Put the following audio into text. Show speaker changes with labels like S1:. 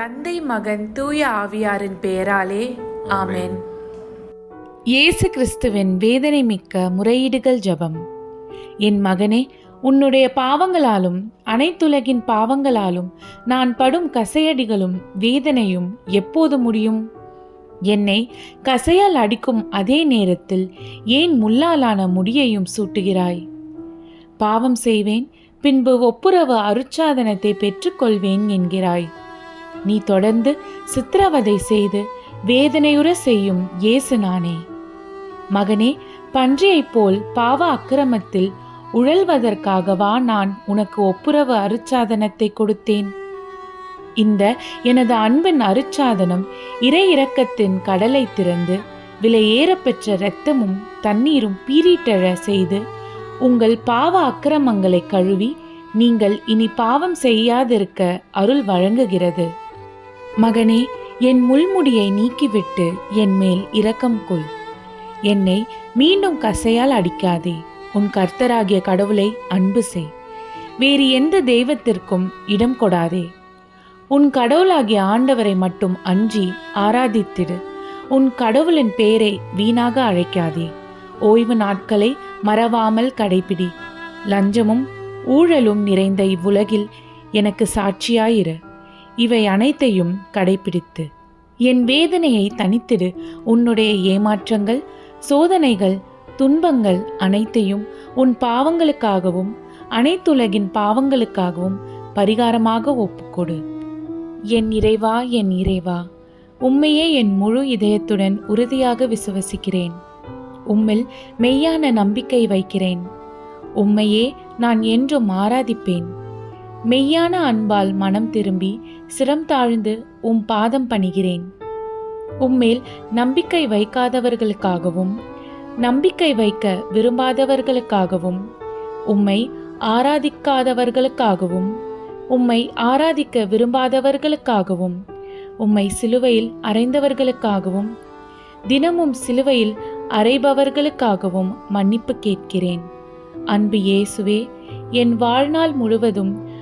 S1: தந்தை மகன் தூய ஆவியாரின் பெயராலே ஆமென்.
S2: இயேசு கிறிஸ்துவின் வேதனை மிக்க முறையீடுகள் ஜெபம். என் மகனே உன்னுடைய பாவங்களாலும் அனைத்துலகின் பாவங்களாலும் நான் படும் கசையடிகளும் வேதனையும் எப்போது முடியும்? என்னை கசையால் அடிக்கும் அதே நேரத்தில் ஏன் முள்ளாலான முடியையும் சூட்டுகிறாய்? பாவம் செய்வேன் பின்பு ஒப்புரவு அருட்சாதனத்தை பெற்றுக்கொள்வேன் என்கிறாய். நீ தொடர்ந்து சித்திரவதை செய்து வேதனையுற செய்யும் இயேசு நானே மகனே பன்றியைப் போல் பாவ அக்கிரமத்தில் உழல்வதற்காகவா நான் உனக்கு ஒப்புரவு அருச்சாதனத்தை கொடுத்தேன்? இந்த எனது அன்பின் அருச்சாதனம் இறை இரக்கத்தின் கடலை திறந்து விலையேறப் பெற்ற இரத்தமும் தண்ணீரும் பீரிட்டழ செய்து உங்கள் பாவ அக்கிரமங்களை கழுவி நீங்கள் இனி பாவம் செய்யாதிருக்க அருள் வழங்குகிறது. மகனே என் முள்முடியை நீக்கிவிட்டு என் மேல் இரக்கம் கொள். என்னை மீண்டும் கசையால் அடிக்காதே. உன் கர்த்தராகிய கடவுளை அன்பு செய். வேறு எந்த தெய்வத்திற்கும் இடம் கொடாதே. உன் கடவுளாகிய ஆண்டவரை மட்டும் அஞ்சி ஆராதித்திடு. உன் கடவுளின் பெயரை வீணாக அழைக்காதே. ஓய்வு நாட்களை மறவாமல் கடைபிடி. லஞ்சமும் ஊழலும் நிறைந்த இவ்வுலகில் எனக்கு சாட்சியாயிரு. இவை அனைத்தையும் கடைபிடித்து. என் வேதனையை தனித்திடு. உன்னுடைய ஏமாற்றங்கள் சோதனைகள் துன்பங்கள் அனைத்தையும் உன் பாவங்களுக்காகவும் அனைத்துலகின் பாவங்களுக்காகவும் பரிகாரமாக ஒப்புக்கொடு. என் இறைவா என் இறைவா உம்மையே என் முழு இதயத்துடன் உறுதியாக விசுவசிக்கிறேன். உம்மில் மெய்யான நம்பிக்கை வைக்கிறேன். உம்மையே நான் என்றும் ஆராதிப்பேன். மெய்யான அன்பால் மனம் திரும்பி சிரம் தாழ்ந்து உம் பாதம் பணிகிறேன். உம்மேல் நம்பிக்கை வைக்காதவர்களுக்காகவும் நம்பிக்கை வைக்க விரும்பாதவர்களுக்காகவும் உம்மை ஆராதிக்காதவர்களுக்காகவும் உம்மை ஆராதிக்க விரும்பாதவர்களுக்காகவும் உம்மை சிலுவையில் அறைந்தவர்களுக்காகவும் தினமும் சிலுவையில் அறைபவர்களுக்காகவும் மன்னிப்பு கேட்கிறேன். அன்பு இயேசுவே என் வாழ்நாள் முழுவதும்